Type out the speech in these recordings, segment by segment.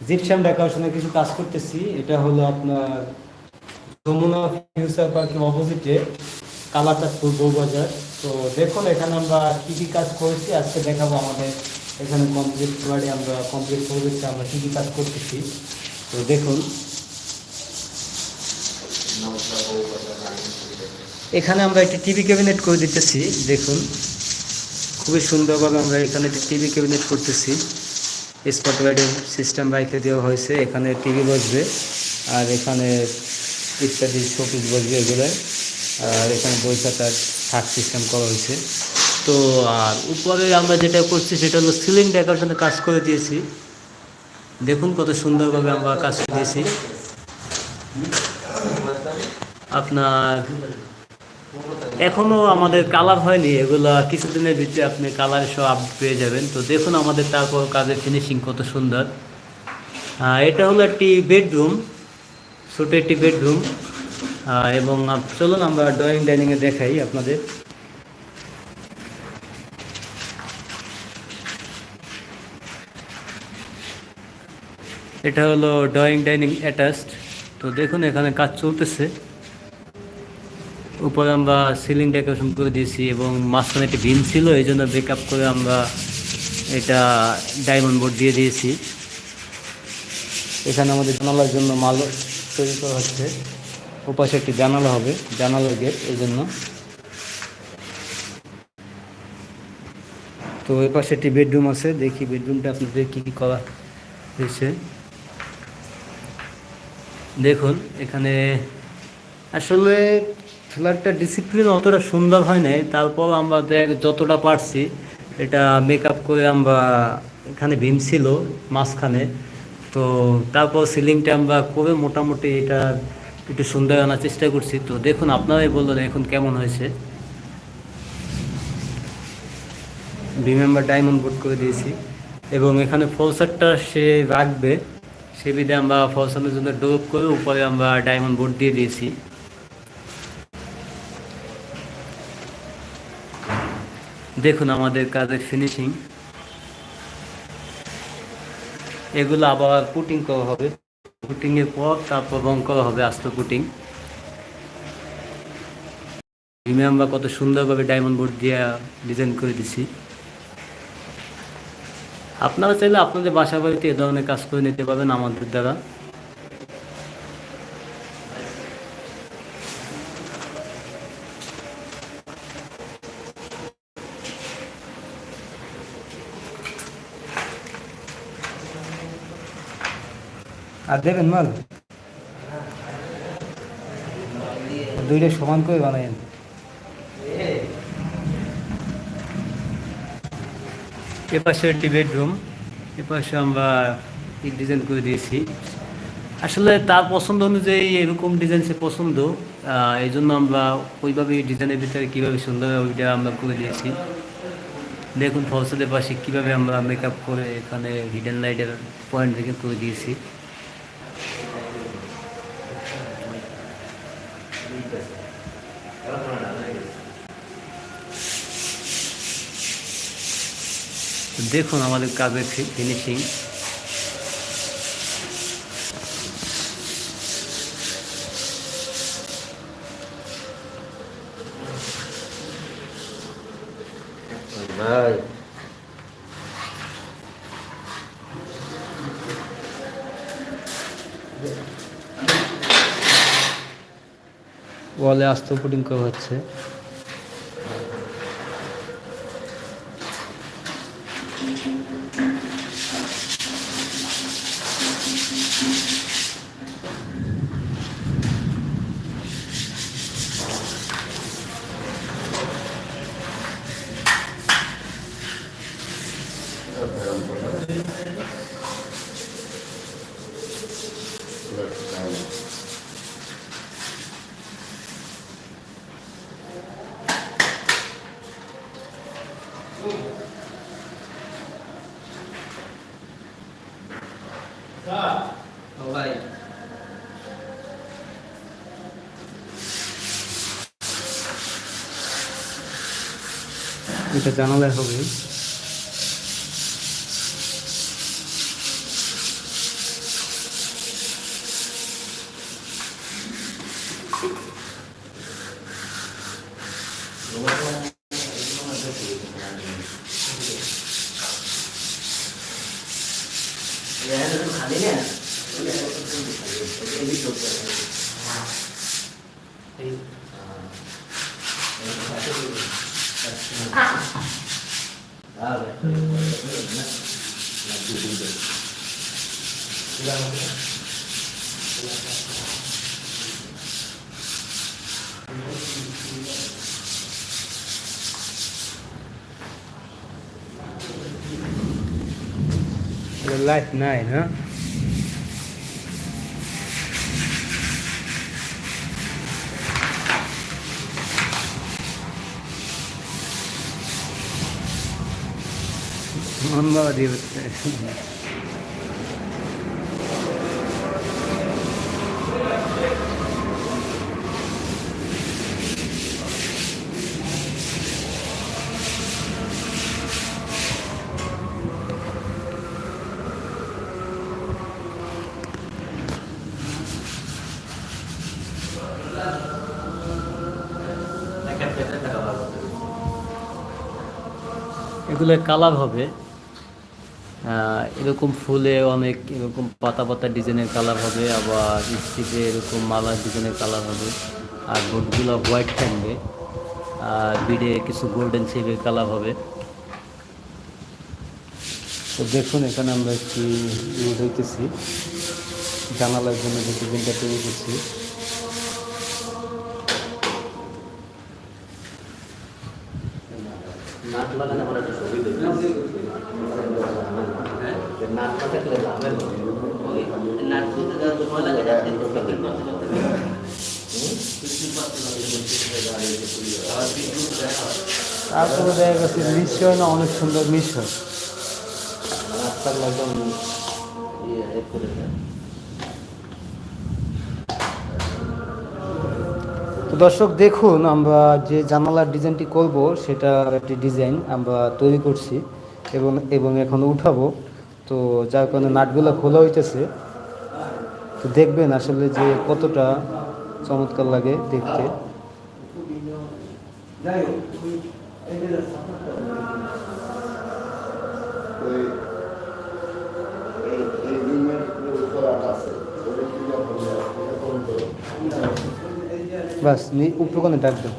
Gypsum ডেকোরেশনে কিছু কাজ করতেছি। এটা হলো আপনার যমুনা ফিউচার পার্কের অপোজিটে কালাচাঁদপুর বউবাজার তো দেখুন, এখানে আমরা কী কী কাজ করেছি, আজকে দেখাবো আমাদের এখানে কমপ্লিট ফ্লোয়ারে আমরা কমপ্লিট প্রজেক্টে আমরা কী কী কাজ করতেছি। তো দেখুন, এখানে আমরা একটি টিভি ক্যাবিনেট করে দিতেছি, দেখুন। খুবই সুন্দরভাবে আমরা এখানে একটি টিভি ক্যাবিনেট করতেছি। স্পট লাইটের সিস্টেম বাইকে দেওয়া হয়েছে। এখানে টিভি বসবে, আর এখানে ইত্যাদি শোপিস বসবে এগুলো আর এখানে বই খাতার থাক সিস্টেম করা হয়েছে। তো, আর উপরে আমরা যেটা করছি সেটা হলো সিলিং ডেকোরেশনে কাজ করে দিয়েছি। দেখুন কত সুন্দরভাবে আমরা কাজ করে দিয়েছি। আপনার এখনও আমাদের কালার হয়নি, এগুলো কিছুদিনের ভিতরে আপনি কালার সব আপ পেয়ে যাবেন। তো দেখুন আমাদের তারপর কাজের ফিনিশিং কত সুন্দর। এটা হলো একটি বেডরুম ছোট একটি বেডরুম এবং চলুন আমরা ড্রয়িং ডাইনিংয়ে দেখাই আপনাদের। এটা হলো ড্রয়িং ডাইনিং অ্যাটাচড তো দেখুন এখানে কাজ চলতেছে। উপরে আমরা সিলিং ডেকোরেশন করে দিয়েছি এবং মাঝখানে একটি ভিম ছিল, এই জন্য ব্রেকআপ করে আমরা এটা ডায়মন্ড বোর্ড দিয়ে দিয়েছি। এখানে আমাদের জানালার জন্য মাল তৈরি করা হচ্ছে। ওপাশে একটি জানালা হবে, জানালার গেট এই জন্য। তো ওই পাশে একটি বেডরুম আছে, দেখি বেডরুমটা আপনাদের কী কী করা হয়েছে। দেখুন, এখানে আসলে ফ্ল্যাটটা ডিসিপ্লিন অতটা সুন্দর হয় নাই। তারপর আমরা দেখ- যতটা পারছি, এটা মেকআপ করে আমরা এখানে ভীম ছিল মাঝখানে। তো তারপর সিলিংটা আমরা করে মোটামুটি এটা একটু সুন্দর আনার চেষ্টা করছি। তো দেখুন, আপনারাই বললেন এখন কেমন হয়েছে। ভীম আমরা ডায়মন্ড বোর্ড করে দিয়েছি। এবং এখানে ফলসারটা সে রাখবে। সে বিধে আমরা ফলসারের জন্য ডোপ করে উপরে আমরা ডায়মন্ড বোর্ড দিয়ে দিয়েছি। দেখুন আমাদের কাজের ফিনিশিং এগুলো আবার পুটিং করা হবে। পুটিং এর পর তারপর রং করা হবে আস্ত পুটিং ভীমে আমরা কত সুন্দরভাবে ডায়মন্ড বোর্ড দিয়ে ডিজাইন করে দিছি। আপনারা চাইলে আপনাদের বাসা বাড়িতে এ ধরনের কাজ করে নিতে পারবেন আমাদের দ্বারা। আর দেবেন মাল? দুইটা সমান করে বানাইন এপাশে একটি বেডরুম এপাশে আমরা ডিজাইন করে দিয়েছি। আসলে তার পছন্দ অনুযায়ী এরকম ডিজাইন সে পছন্দ এই জন্য আমরা ওইভাবে ডিজাইনের ভিতরে কীভাবে সুন্দর ওইটা আমরা করে দিয়েছি। দেখুন ফলসের পাশে কীভাবে আমরা মেকআপ করে এখানে হিডেন লাইটের পয়েন্ট থেকে করে দিয়েছি। তো দেখুন আমাদের কাজের ফিনিশিং ভাই ওয়ালে আস্ত পুটিং করা হচ্ছে। हवाई এটা জানালায় হবে লাইট নাই না ধন্যবাদ এগুলো কালার হবে। এরকম ফুলে অনেক এরকম পাতা পাতা ডিজাইনের কালার হবে, আবার স্টিকে এরকম মালার ডিজাইনের কালার হবে, আর বোর্ডগুলো হোয়াইট থাকবে, আর বিডে কিছু গোল্ডেন শেপের কালার হবে। তো দেখুন, এখানে আমরা একটি ইউজ হইতেছি জানালার জন্য যে তৈরি করছি। নাট লাগানো যাতে তারপরে দেখা গেছে মিশ্রণ অনেক সুন্দর মিশ্রণ রাস্তার একদম দর্শক, দেখুন, আমরা যে জানালার ডিজাইনটি করব সেটা একটি ডিজাইন আমরা তৈরি করছি এবং এবং এখন উঠাবো। তো যার কারণে নাটগুলো খোলা হইতেছে। তো দেখবেন আসলে যে কতটা চমৎকার লাগে দেখতে। রুমের উপর কোন বাস ডাক দেন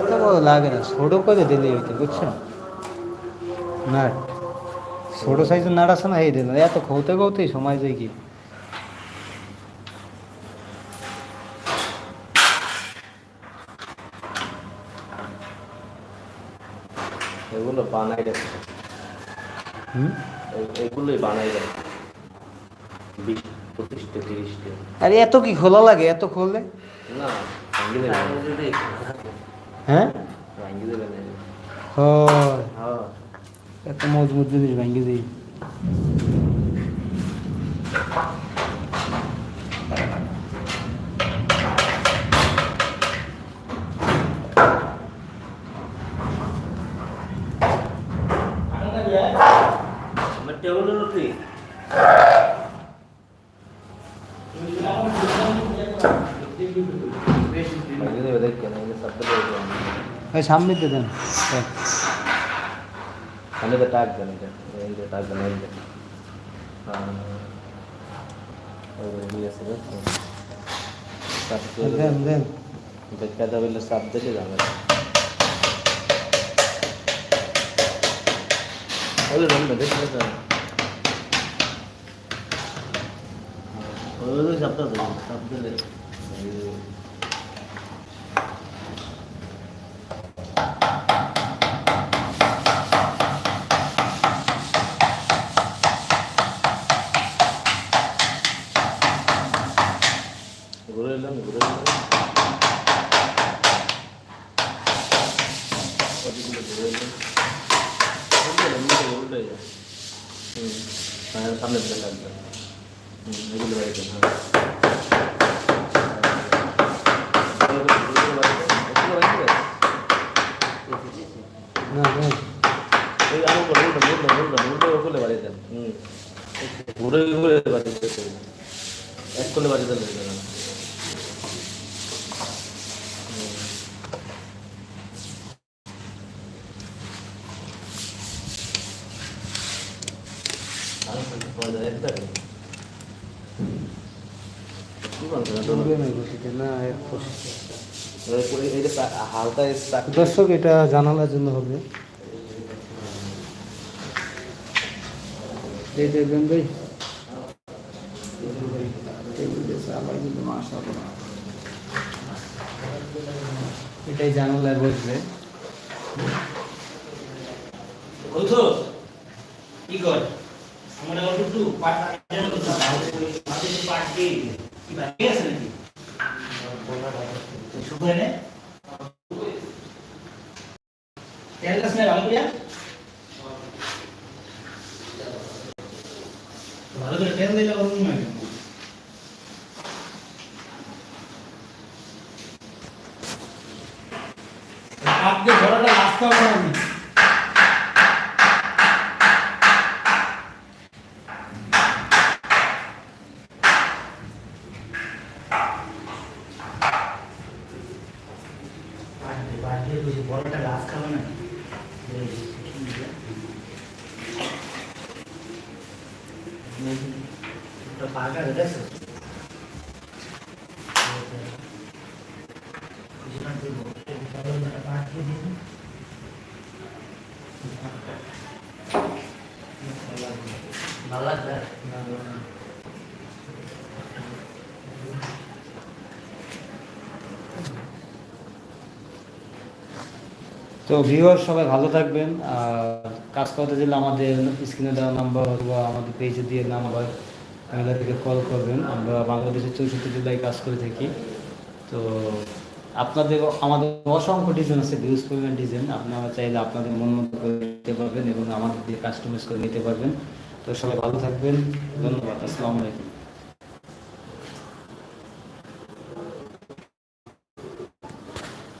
এত বড় লাগে না। ছোটো করে দিলে হইতে বুঝছ? নাট। ছোটো সাইজের নাট আছে না এই দিন এত খৌতে খৌতেই সময় যায় কি? এগুলো বানাই রেখে এগুলোই বানাই রেখে আরে এত কি খোলা লাগে? এত খুললে? না হয় হ্যাঁ এত মজবুত জিনিস ভাঙ্গি দিই আমার টেবিলের উঠলি ভাঙ্গি দেবে দেখ কেন এগুলো সবটা দেবে ওই সামনে দিয়ে দেন হ্যাঁ। আমি তো টাক দেন এটা এই যে টাক দেন এই যে হ্যাঁ ওই নিয়ে আসে সাত দেন দেন বেকা দাবিলে সাত দিলে যাবে ওই রং না দেখলে তো ওই সপ্তাহ দিলে ওগুলো বাড়িতে হুম ঘুরে ঘুরে বাড়িতে এক করলে বাড়িতে হয়ে গেল হালকা দর্শক এটা জানালার জন্য হবে। দেখবেন ভাই? এটাই জানালায় বসবে। কি কর? আমরা কাটার একটু দিয়ে দিবে। কি বাকি আছে নাকি? শুকুরে নে তেল গাছ নেই ভালো করে ভালো করে তেল দিলে ওরকম হয় আপনি ঘোড়াটা রাস্তা বানাবি বাড়ি বাড়ি বুঝি বড়টা গাছ খাবে না ওটা পাকা দেখছ তো ভিউয়ার সবাই ভালো থাকবেন, আর কাজ করতে গেলে আমাদের স্ক্রিনে দেওয়া নাম্বার অথবা আমাদের পেজে দিয়ে নাম্বার আমাদেরকে কল করবেন। আমরা বাংলাদেশের চৌষট্টি জেলায় কাজ করে থাকি। তো আপনাদের আমাদের অসংখ্য ডিজাইন আছে ভিউজ পরিমাণ ডিজাইন। আপনারা চাইলে আপনাদের মন মতো করে নিতে পারবেন এবং আমাদের দিয়ে কাস্টমাইজ করে নিতে পারবেন। তো সবাই ভালো থাকবেন। ধন্যবাদ। আসসালামু আলাইকুম।